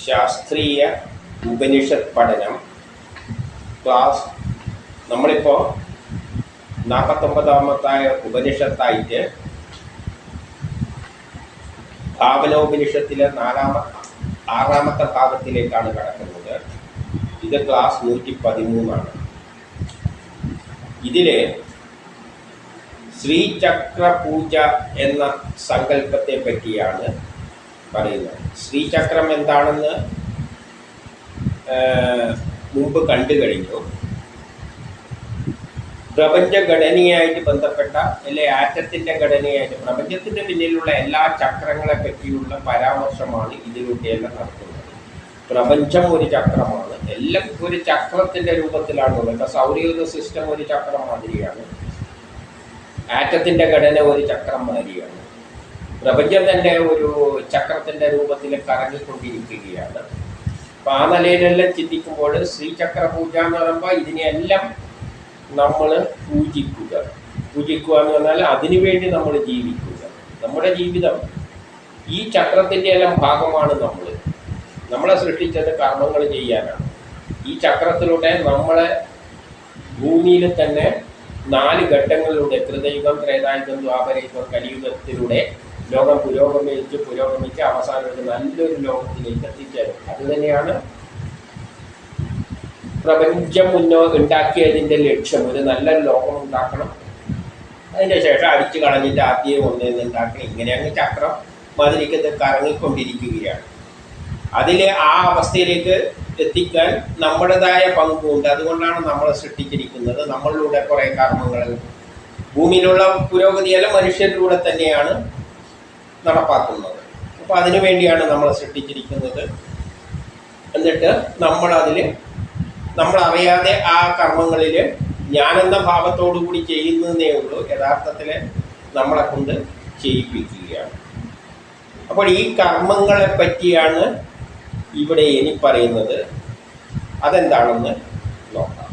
ശാസ്ത്രീയ ഉപനിഷത് പഠനം ക്ലാസ് നമ്മളിപ്പോൾ നാൽപ്പത്തൊമ്പതാമത്തായ ഉപനിഷത്തായിട്ട് ഭാവനോപനിഷത്തിലെ നാലാമത്തെ ആറാമത്തെ ഭാഗത്തിലേക്കാണ് കടക്കുന്നത്. ഇത് ക്ലാസ് നൂറ്റി പതിമൂന്നാണ് ഇതിലെ ശ്രീചക്ര പൂജ എന്ന സങ്കല്പത്തെ പറ്റിയാണ് പറയുന്നത് ശ്രീചക്രം എന്താണെന്ന് മുമ്പ് കണ്ടു കഴിഞ്ഞു. പ്രപഞ്ച ഘടനയായിട്ട് ബന്ധപ്പെട്ട അല്ലെ ആറ്റത്തിന്റെ ഘടനയായിട്ട് പ്രപഞ്ചത്തിന്റെ പിന്നിലുള്ള എല്ലാ ചക്രങ്ങളെ പറ്റിയുള്ള പരാമർശമാണ് ഇതിലൂടെയെല്ലാം നടത്തുന്നത് പ്രപഞ്ചം ഒരു ചക്രമാണ്. എല്ലാം ഒരു ചക്രത്തിന്റെ രൂപത്തിലാണുള്ളത്. സൗരയൂഥ സിസ്റ്റം ഒരു ചക്രം മാതിരിയാണ്. ആറ്റത്തിന്റെ ഘടന ഒരു ചക്രം മാതിരിയാണ്. പ്രപഞ്ചം തന്നെ ഒരു ചക്രത്തിന്റെ രൂപത്തിൽ കറങ്ങിക്കൊണ്ടിരിക്കുകയാണ്. അപ്പൊ ആ നിലയിലെല്ലാം ചിന്തിക്കുമ്പോൾ ശ്രീചക്ര പൂജ എന്ന് പറയുമ്പോൾ ഇതിനെല്ലാം നമ്മൾ പൂജിക്കുക. പൂജിക്കുക എന്ന് പറഞ്ഞാൽ അതിനുവേണ്ടി നമ്മൾ ജീവിക്കുക. നമ്മുടെ ജീവിതം ഈ ചക്രത്തിന്റെ എല്ലാം ഭാഗമാണ് നമ്മൾ. നമ്മളെ സൃഷ്ടിച്ചത് കർമ്മങ്ങൾ ചെയ്യാനാണ്. ഈ ചക്രത്തിലൂടെ നമ്മളെ ഭൂമിയിൽ തന്നെ നാല് ഘട്ടങ്ങളിലൂടെ കൃതയുഗം ത്രേതായുഗം ദ്വാപരയുഗം കലിയുഗത്തിലൂടെ ലോകം പുരോഗമിച്ച് പുരോഗമിച്ച് അവസാനം ഒരു നല്ലൊരു ലോകത്തിലേക്ക് എത്തിച്ചേരും. അതുതന്നെയാണ് പ്രപഞ്ചം മുന്നോ ഉണ്ടാക്കിയതിന്റെ ലക്ഷ്യം. ഒരു നല്ല ലോകം ഉണ്ടാക്കണം. അതിന്റെ ശേഷം അടിച്ചു കളഞ്ഞിട്ട് ആദ്യം ഒന്നേന്ന് ഉണ്ടാക്കണം. ഇങ്ങനെയാണ് ചക്രം മാതിരിക്ക് ഇത് കറങ്ങിക്കൊണ്ടിരിക്കുകയാണ്. അതിലെ ആ അവസ്ഥയിലേക്ക് എത്തിക്കാൻ നമ്മുടേതായ പങ്കുണ്ട്. അതുകൊണ്ടാണ് നമ്മൾ സൃഷ്ടിച്ചിരിക്കുന്നത്. നമ്മളിലൂടെ കുറേ കർമ്മങ്ങൾ. ഭൂമിയിലുള്ള പുരോഗതിയെല്ലാം മനുഷ്യരിലൂടെ തന്നെയാണ് നടപ്പാക്കുന്നത്. അപ്പോൾ അതിനു വേണ്ടിയാണ് നമ്മൾ സൃഷ്ടിച്ചിരിക്കുന്നത്. എന്നിട്ട് നമ്മളതിൽ നമ്മളറിയാതെ ആ കർമ്മങ്ങളിൽ ഞാനെന്ന ഭാവത്തോടു കൂടി ചെയ്യുന്നതേ ഉള്ളൂ. യഥാർത്ഥത്തിൽ നമ്മളെ കൊണ്ട് ചെയ്യിപ്പിക്കുകയാണ്. അപ്പോൾ ഈ കർമ്മങ്ങളെ പറ്റിയാണ് ഇവിടെ ഇനി പറയുന്നത്. അതെന്താണെന്ന് നോക്കാം.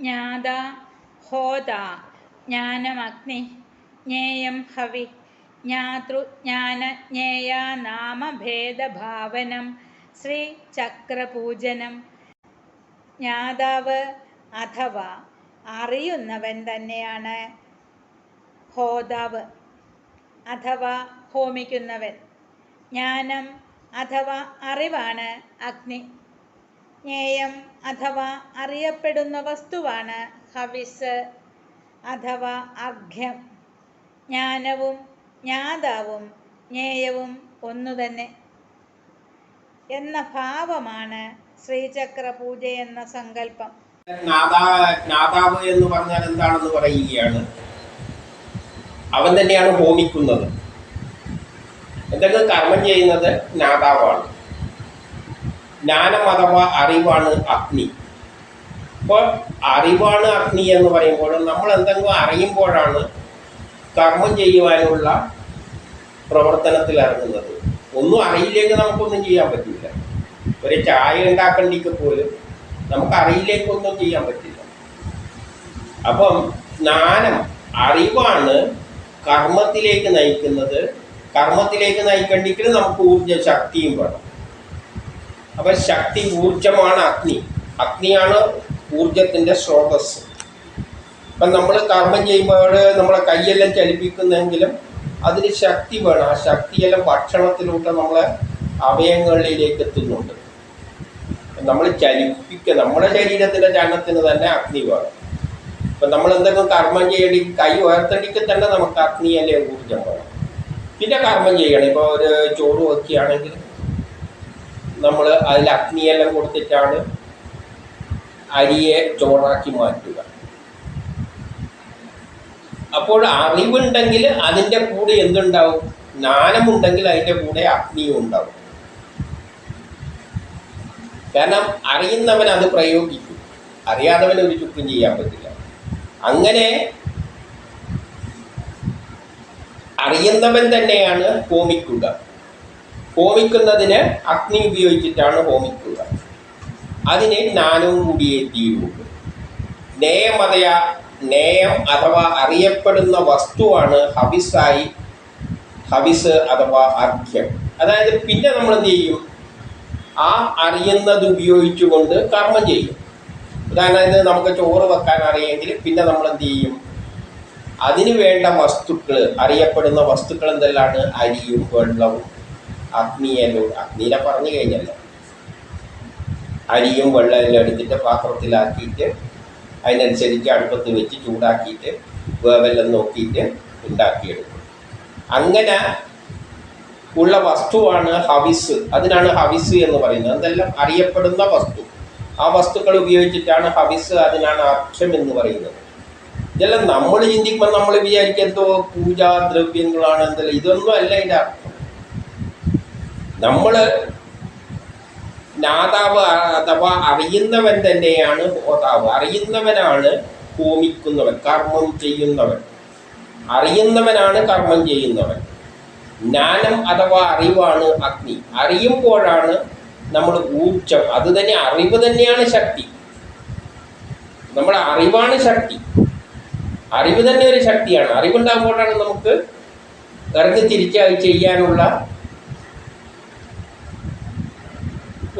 ജ്ഞാത ഹോത ജ്ഞാനമഗ്നി. ജ്ഞാതൃ ജ്ഞാന ജ്ഞേയ നാമഭേദഭാവനം ശ്രീചക്രപൂജനം ജ്ഞാതാവ് അഥവാ അറിയുന്നവൻ തന്നെയാണ് ഹോതാവ്. അഥവാ ഹോമിക്കുന്നവൻ. ജ്ഞാനം അഥവാ അറിവാണ് അഗ്നി. ജ്ഞേയം അഥവാ അറിയപ്പെടുന്ന വസ്തുവാണ് ഹവിസ്. അഥവാ അർഘ്യം. ജ്ഞാനവും ജ്ഞാതാവും ജ്ഞേയവും ഒന്നുതന്നെ എന്ന ഭാവമാണ് ശ്രീചക്ര പൂജ എന്ന സങ്കല്പം. ജ്ഞാതാവ് എന്ന് പറഞ്ഞാൽ എന്താണെന്ന് പറയുകയാണ്? അവൻ തന്നെയാണ് ഹോമിക്കുന്നത്. എന്തെങ്കിലും കർമ്മം ചെയ്യുന്നത് ജ്ഞാതാവാണ്. ജ്ഞാനം അഥവാ അറിവാണ് അഗ്നി. അപ്പോൾ അറിവാണ് അഗ്നി എന്ന് പറയുമ്പോൾ നമ്മൾ എന്തെങ്കിലും അറിയുമ്പോഴാണ് കർമ്മം ചെയ്യുവാനുള്ള പ്രവർത്തനത്തിൽ ഇറങ്ങുന്നത് ഒന്നും അറിയില്ലെങ്കിൽ നമുക്കൊന്നും ചെയ്യാൻ പറ്റില്ല. ഒരു ചായ ഉണ്ടാക്കണ്ടെങ്കിൽ പോലും നമുക്ക് അറിയില്ലേക്കൊന്നും ചെയ്യാൻ പറ്റില്ല. അപ്പം ജ്ഞാനം അറിവാണ് കർമ്മത്തിലേക്ക് നയിക്കുന്നത്. കർമ്മത്തിലേക്ക് നയിക്കണ്ടെങ്കിൽ നമുക്ക് ഊർജ ശക്തിയും വേണം. അപ്പം ശക്തി ഊർജമാണ് അഗ്നി. അഗ്നിയാണ് ഊർജത്തിന്റെ സ്രോതസ് അപ്പം നമ്മൾ കർമ്മം ചെയ്യുമ്പോൾ നമ്മളെ കൈയെല്ലാം ചലിപ്പിക്കുന്നെങ്കിലും അതിന് ശക്തി വേണം. ആ ശക്തിയെല്ലാം ഭക്ഷണത്തിലൂടെ നമ്മളെ അവയവങ്ങളിലേക്ക് എത്തുന്നുണ്ട്. നമ്മൾ ചലിപ്പിക്കുക നമ്മുടെ ശരീരത്തിന്റെ ചലനത്തിന് തന്നെ അഗ്നി വേണം. ഇപ്പം നമ്മൾ എന്തെങ്കിലും കർമ്മം ചെയ്യണമെങ്കിൽ കൈ ഉയർത്തടിക്ക് തന്നെ നമുക്ക് അഗ്നി അല്ലെ ഊർജം വേണം. പിന്നെ കർമ്മം ചെയ്യണം. ഇപ്പോൾ ഒരു ചോറ് വെക്കുകയാണെങ്കിൽ നമ്മൾ അതിൽ അഗ്നിയെല്ലാം കൊടുത്തിട്ടാണ് അരിയെ ചോറാക്കി മാറ്റുക. അപ്പോൾ അറിവുണ്ടെങ്കിൽ അതിന്റെ കൂടെ എന്തുണ്ടാവും? ജ്ഞാനമുണ്ടെങ്കിൽ അതിന്റെ കൂടെ അഗ്നിയും ഉണ്ടാവും. കാരണം അറിയുന്നവൻ അത് പ്രയോഗിക്കും. അറിയാത്തവൻ ഒരു ചുക്കും ചെയ്യാൻ പറ്റില്ല. അങ്ങനെ അറിയുന്നവൻ തന്നെയാണ് ഹോമിക്കുക. ഹോമിക്കുന്നതിന് അഗ്നി ഉപയോഗിച്ചിട്ടാണ് ഹോമിക്കുക. അതിന് ജ്ഞാനവും കൂടിയേ തീരുള്ളൂ. നേയമതയ നേയം അഥവാ അറിയപ്പെടുന്ന വസ്തുവാണ് ഹവിസായി ഹവിസ് അഥവാ അർഘ്യം. അതായത് പിന്നെ നമ്മൾ എന്ത് ചെയ്യും? ആ അറിയുന്നത് ഉപയോഗിച്ചുകൊണ്ട് കർമ്മം ചെയ്യും. ഉദാഹരണത്തിന് നമുക്ക് ചോറ് വെക്കാൻ അറിയെങ്കിൽ പിന്നെ നമ്മൾ എന്ത് ചെയ്യും? അതിന് വേണ്ട വസ്തുക്കൾ അറിയപ്പെടുന്ന വസ്തുക്കൾ എന്തെല്ലാണ് അരിയും വെള്ളവും അഗ്നിയെല്ലാം അഗ്നിനെ പറഞ്ഞു കഴിഞ്ഞല്ലോ. അരിയും വെള്ളമെല്ലാം എടുത്തിട്ട് പാത്രത്തിലാക്കിയിട്ട് അതിനനുസരിച്ച് അടുപ്പത്ത് വെച്ച് ചൂടാക്കിയിട്ട് വേവെല്ലാം നോക്കിയിട്ട് ഉണ്ടാക്കിയെടുക്കും. അങ്ങനെ ഉള്ള വസ്തുവാണ് ഹവിസ്. അതിനാണ് ഹവിസ് എന്ന് പറയുന്നത്. അതെല്ലാം അറിയപ്പെടുന്ന വസ്തു. ആ വസ്തുക്കൾ ഉപയോഗിച്ചിട്ടാണ് ഹവിസ് അതിനാണ് അക്ഷം എന്ന് പറയുന്നത്. ഇതെല്ലാം നമ്മൾ ചിന്തിക്കുമ്പോൾ നമ്മൾ വിചാരിക്കും എന്തോ പൂജാദ്രവ്യങ്ങളാണ് എന്തെല്ലാം. ഇതൊന്നും അല്ല ഇതിന്റെ അർത്ഥം. നമ്മൾ നാദാവ് അഥവാ അറിയുന്നവൻ തന്നെയാണ് ഹോതാവ് അറിയുന്നവനാണ് ഹോമിക്കുന്നവൻ കർമ്മം ചെയ്യുന്നവൻ. അറിയുന്നവനാണ് കർമ്മം ചെയ്യുന്നവൻ. ജ്ഞാനം അഥവാ അറിവാണ് അഗ്നി. അറിയുമ്പോഴാണ് നമ്മൾ ഊർജം. അത് തന്നെ അറിവ് തന്നെയാണ് ശക്തി. നമ്മുടെ അറിവാണ് ശക്തി. അറിവ് തന്നെ ഒരു ശക്തിയാണ്. അറിവുണ്ടാകുമ്പോഴാണ് നമുക്ക് ഇറങ്ങി തിരിച്ചായി ചെയ്യാനുള്ള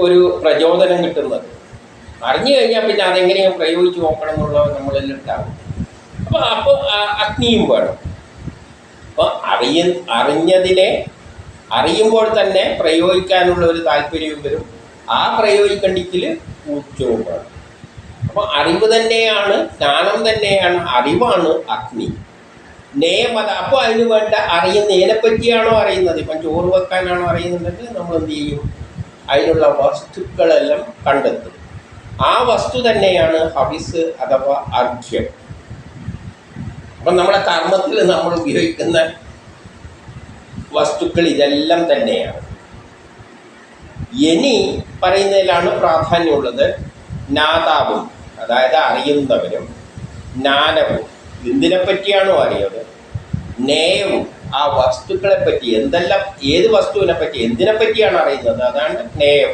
ഒരു പ്രചോദനം കിട്ടുന്നത്. അറിഞ്ഞു കഴിഞ്ഞാൽ പിന്നെ അതെങ്ങനെയാണ് പ്രയോഗിച്ച് നോക്കണം എന്നുള്ളത് നമ്മളിൽ ഉണ്ടാവും. അപ്പോൾ അപ്പോൾ അഗ്നിയും വേണം. അപ്പോൾ അറിയ അറിഞ്ഞതിനെ അറിയുമ്പോൾ തന്നെ പ്രയോഗിക്കാനുള്ള ഒരു താല്പര്യവും വരും. ആ പ്രയോഗിക്കണ്ടിക്കിൽ ഊർജവും വേണം. അപ്പോൾ അറിവ് തന്നെയാണ് ജ്ഞാനം തന്നെയാണ് അറിവാണ് അഗ്നി. നേമത അപ്പോൾ അതിന് വേണ്ട അറിയുന്നതിനെ പറ്റിയാണോ അറിയുന്നത്? ഇപ്പം ചോറ് വെക്കാനാണോ അറിയുന്നുണ്ടെങ്കിൽ നമ്മൾ എന്ത് ചെയ്യും? അതിനുള്ള വസ്തുക്കളെല്ലാം കണ്ടെത്തും. ആ വസ്തു തന്നെയാണ് ഹവിസ് അഥവാ അർഘ്യം. അപ്പം നമ്മുടെ കർമ്മത്തിൽ നമ്മൾ ഉപയോഗിക്കുന്ന വസ്തുക്കൾ ഇതെല്ലാം തന്നെയാണ്. ഇനി പറയുന്നതിലാണ് പ്രാധാന്യമുള്ളത് നാദാവും അതായത് അറിയുന്നവരും ജ്ഞാനവും. എന്തിനെ പറ്റിയാണോ അറിയുന്നത്? നേയവും ആ വസ്തുക്കളെ പറ്റി എന്തെല്ലാം ഏത് വസ്തുവിനെ പറ്റി എന്തിനെ പറ്റിയാണ് അറിയുന്നത്? അതാണ് ജ്ഞേയം.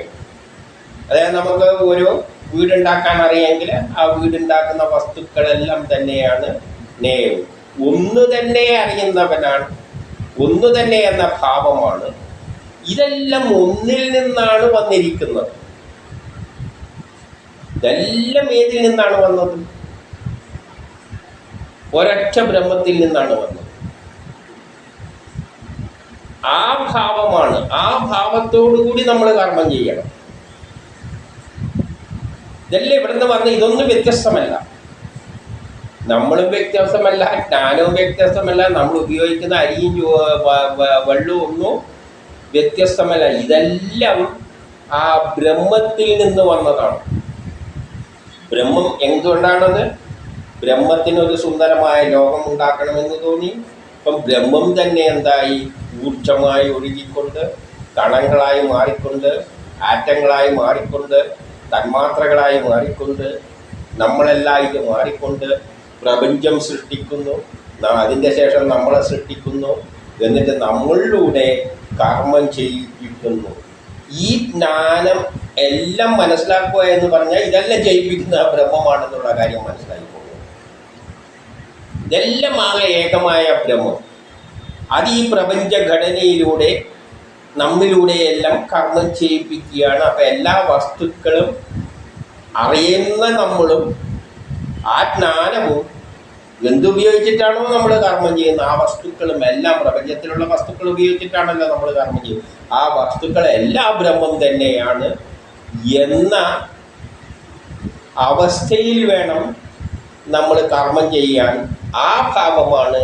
അതായത് നമുക്ക് ഒരു വീടുണ്ടാക്കാൻ അറിയാമെങ്കിൽ ആ വീടുണ്ടാക്കുന്ന വസ്തുക്കളെല്ലാം തന്നെയാണ് ജ്ഞേയം. ഒന്ന് തന്നെ അറിയുന്നവനാണ് ഒന്ന് തന്നെ എന്ന ഭാവമാണ്. ഇതെല്ലാം ഒന്നിൽ നിന്നാണ് വന്നിരിക്കുന്നത്. ഇതെല്ലാം ഏതിൽ നിന്നാണ് വന്നത്? ഒരൊറ്റ ബ്രഹ്മത്തിൽ നിന്നാണ് വന്നത്. ആ ഭാവമാണ്. ആ ഭാവത്തോടു കൂടി നമ്മൾ കർമ്മം ചെയ്യണം. ഇതല്ലേ ഇവിടുന്ന് പറഞ്ഞ ഇതൊന്നും വ്യത്യസ്തമല്ല. നമ്മളും വ്യത്യാസമല്ല ജ്ഞാനവും വ്യത്യസ്തമല്ല നമ്മൾ ഉപയോഗിക്കുന്ന അരിയും വെള്ളവും ഒന്നും വ്യത്യസ്തമല്ല. ഇതെല്ലാം ആ ബ്രഹ്മത്തിൽ നിന്ന് വന്നതാണ്. ബ്രഹ്മം എന്തുകൊണ്ടാണത്? ബ്രഹ്മത്തിനൊരു സുന്ദരമായ ലോകം ഉണ്ടാക്കണമെന്ന് തോന്നി. ഇപ്പം ബ്രഹ്മം തന്നെ എന്തായി? ഊർജമായി ഒഴുകിക്കൊണ്ട് കണങ്ങളായി മാറിക്കൊണ്ട് ആറ്റങ്ങളായി മാറിക്കൊണ്ട് തന്മാത്രകളായി മാറിക്കൊണ്ട് നമ്മളെല്ലാം ഇത് മാറിക്കൊണ്ട് പ്രപഞ്ചം സൃഷ്ടിക്കുന്നു. അതിന്റെ ശേഷം നമ്മളെ സൃഷ്ടിക്കുന്നു. എന്നിട്ട് നമ്മളിലൂടെ കർമ്മം ചെയ്യിപ്പിക്കുന്നു. ഈ ജ്ഞാനം എല്ലാം മനസ്സിലാക്കുക എന്ന് പറഞ്ഞാൽ ഇതെല്ലാം ജയിപ്പിക്കുന്ന ബ്രഹ്മമാണെന്നുള്ള കാര്യം മനസ്സിലാക്കി പോകുന്നു ഇതെല്ലാം ആകെ ഏകമായ ബ്രഹ്മം. അത് ഈ പ്രപഞ്ചഘടനയിലൂടെ നമ്മിലൂടെയെല്ലാം കർമ്മം ചെയ്യിപ്പിക്കുകയാണ്. അപ്പം എല്ലാ വസ്തുക്കളും അറിയുന്ന നമ്മളും ആ ജ്ഞാനവും എന്തുപയോഗിച്ചിട്ടാണോ നമ്മൾ കർമ്മം ചെയ്യുന്നത്? ആ വസ്തുക്കളും എല്ലാം പ്രപഞ്ചത്തിലുള്ള വസ്തുക്കൾ ഉപയോഗിച്ചിട്ടാണല്ലോ നമ്മൾ കർമ്മം ചെയ്യുന്നത്. ആ വസ്തുക്കളെല്ലാം ബ്രഹ്മം തന്നെയാണ് എന്ന അവസ്ഥയിൽ വേണം നമ്മൾ കർമ്മം ചെയ്യാൻ ആ ഭാവമാണ്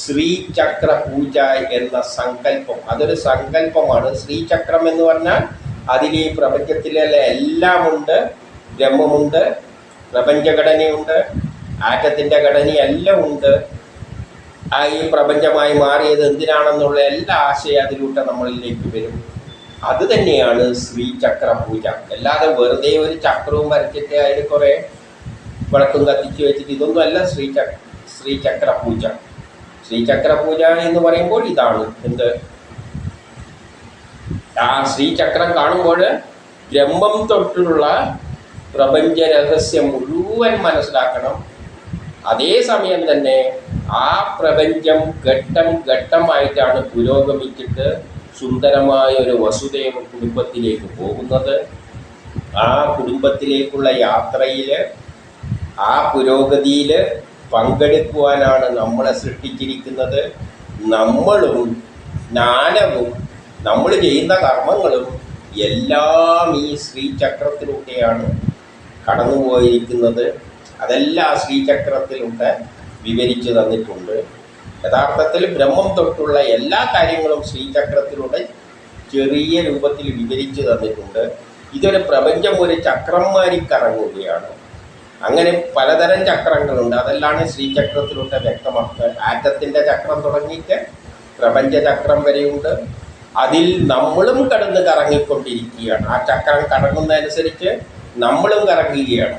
ശ്രീചക്ര പൂജ എന്ന സങ്കല്പം. അതൊരു സങ്കല്പമാണ്. ശ്രീചക്രം എന്ന് പറഞ്ഞാൽ അതിൽ ഈ പ്രപഞ്ചത്തിലെ എല്ലാമുണ്ട്. ബ്രഹ്മമുണ്ട് പ്രപഞ്ചഘടനയുണ്ട് ആറ്റത്തിന്റെ ഘടനയെല്ലാം ഉണ്ട്. ആ ഈ പ്രപഞ്ചമായി മാറിയത് എന്തിനാണെന്നുള്ള എല്ലാ ആശയം അതിലൂടെ നമ്മളിലേക്ക് വരും. അത് തന്നെയാണ് ശ്രീചക്ര പൂജ അല്ലാതെ വെറുതെ ഒരു ചക്രവും വരച്ചിട്ട് അതിൽ കുറേ വിളക്കും കത്തിച്ച് വെച്ചിട്ട് ഇതൊന്നും അല്ല ശ്രീച ശ്രീചക്ര പൂജ ശ്രീചക്ര പൂജ എന്ന് പറയുമ്പോൾ ഇതാണ് എന്ത്? ആ ശ്രീചക്രം കാണുമ്പോൾ ബ്രഹ്മം തൊട്ടുള്ള പ്രപഞ്ച രഹസ്യം മുഴുവൻ മനസ്സിലാക്കണം. അതേസമയം തന്നെ ആ പ്രപഞ്ചം ഘട്ടം ഘട്ടമായിട്ടാണ് പുരോഗമിച്ചിട്ട് സുന്ദരമായ ഒരു വസുദേവ കുടുംബത്തിലേക്ക് പോകുന്നത്. ആ കുടുംബത്തിലേക്കുള്ള യാത്രയിൽ ആ പുരോഗതിയിൽ പങ്കെടുക്കുവാനാണ് നമ്മളെ സൃഷ്ടിച്ചിരിക്കുന്നത്. നമ്മളും ജ്ഞാനവും നമ്മൾ ചെയ്യുന്ന കർമ്മങ്ങളും എല്ലാം ഈ ശ്രീചക്രത്തിലൂടെയാണ് കടന്നുപോയിരിക്കുന്നത്. അതെല്ലാം ആ ശ്രീചക്രത്തിലൂടെ വിവരിച്ചു തന്നിട്ടുണ്ട്. യഥാർത്ഥത്തിൽ ബ്രഹ്മം തൊട്ടുള്ള എല്ലാ കാര്യങ്ങളും ശ്രീചക്രത്തിലൂടെ ചെറിയ രൂപത്തിൽ വിവരിച്ചു തന്നിട്ടുണ്ട്. ഇതൊരു പ്രപഞ്ചം ഒരു ചക്രം മാറി കറങ്ങുകയാണ് അങ്ങനെ പലതരം ചക്രങ്ങളുണ്ട്. അതെല്ലാം ശ്രീചക്രത്തിലൂടെ വ്യക്തമാക്കുക. ആറ്റത്തിന്റെ ചക്രം തുടങ്ങിയിട്ട് പ്രപഞ്ചചക്രം വരെയുണ്ട്. അതിൽ നമ്മളും കടന്ന് കറങ്ങിക്കൊണ്ടിരിക്കുകയാണ്. ആ ചക്രം കറങ്ങുന്നതനുസരിച്ച് നമ്മളും കറങ്ങുകയാണ്.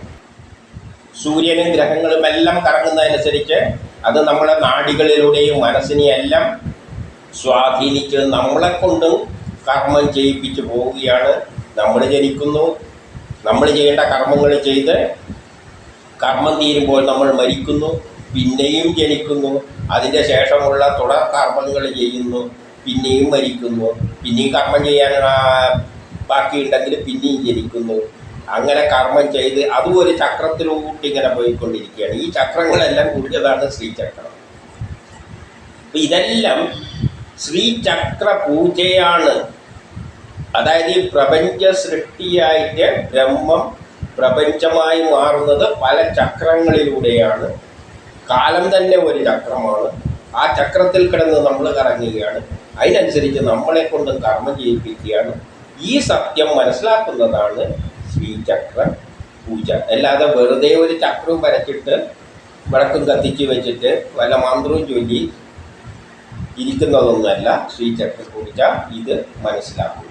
സൂര്യനും ഗ്രഹങ്ങളും എല്ലാം കറങ്ങുന്നതനുസരിച്ച് അത് നമ്മളെ നാടികളിലൂടെയും മനസ്സിനെയെല്ലാം സ്വാധീനിച്ച് നമ്മളെ കൊണ്ടും കർമ്മം ചെയ്യിപ്പിച്ച് പോവുകയാണ്. നമ്മൾ ജനിക്കുന്നു. നമ്മൾ ചെയ്യേണ്ട കർമ്മങ്ങൾ ചെയ്ത് കർമ്മം തീരുമ്പോൾ നമ്മൾ മരിക്കുന്നു പിന്നെയും ജനിക്കുന്നു അതിന്റെ ശേഷമുള്ള തുടർ കർമ്മങ്ങൾ ചെയ്യുന്നു പിന്നെയും മരിക്കുന്നു പിന്നെയും കർമ്മം ചെയ്യാൻ ബാക്കിയുണ്ടെങ്കിൽ പിന്നെയും ജനിക്കുന്നു. അങ്ങനെ കർമ്മം ചെയ്ത് അതും ഒരു ചക്രത്തിലൂട്ടി ഇങ്ങനെ പോയിക്കൊണ്ടിരിക്കുകയാണ്. ഈ ചക്രങ്ങളെല്ലാം കൂടിയതാണ് ശ്രീചക്രം. അപ്പം ഇതെല്ലാം ശ്രീചക്ര പൂജയാണ്. അതായത് ഈ പ്രപഞ്ച സൃഷ്ടിയായിട്ട് ബ്രഹ്മം പ്രപഞ്ചമായി മാറുന്നത് പല ചക്രങ്ങളിലൂടെയാണ്. കാലം തന്നെ ഒരു ചക്രമാണ്. ആ ചക്രത്തിൽ കിടന്ന് നമ്മൾ കറങ്ങുകയാണ്. അതിനനുസരിച്ച് നമ്മളെ കൊണ്ട് കർമ്മം ചെയ്യിപ്പിക്കുകയാണ്. ഈ സത്യം മനസ്സിലാക്കുന്നതാണ് ശ്രീചക്ര പൂജ. അല്ലാതെ വെറുതെ ഒരു ചക്രവും വരച്ചിട്ട് വിളക്കും കത്തിച്ച് വെച്ചിട്ട് വല്ല മന്ത്രവും ചൊല്ലി ഇരിക്കുന്നതൊന്നുമല്ല ശ്രീചക്ര പൂജ. ഇത് മനസ്സിലാക്കുക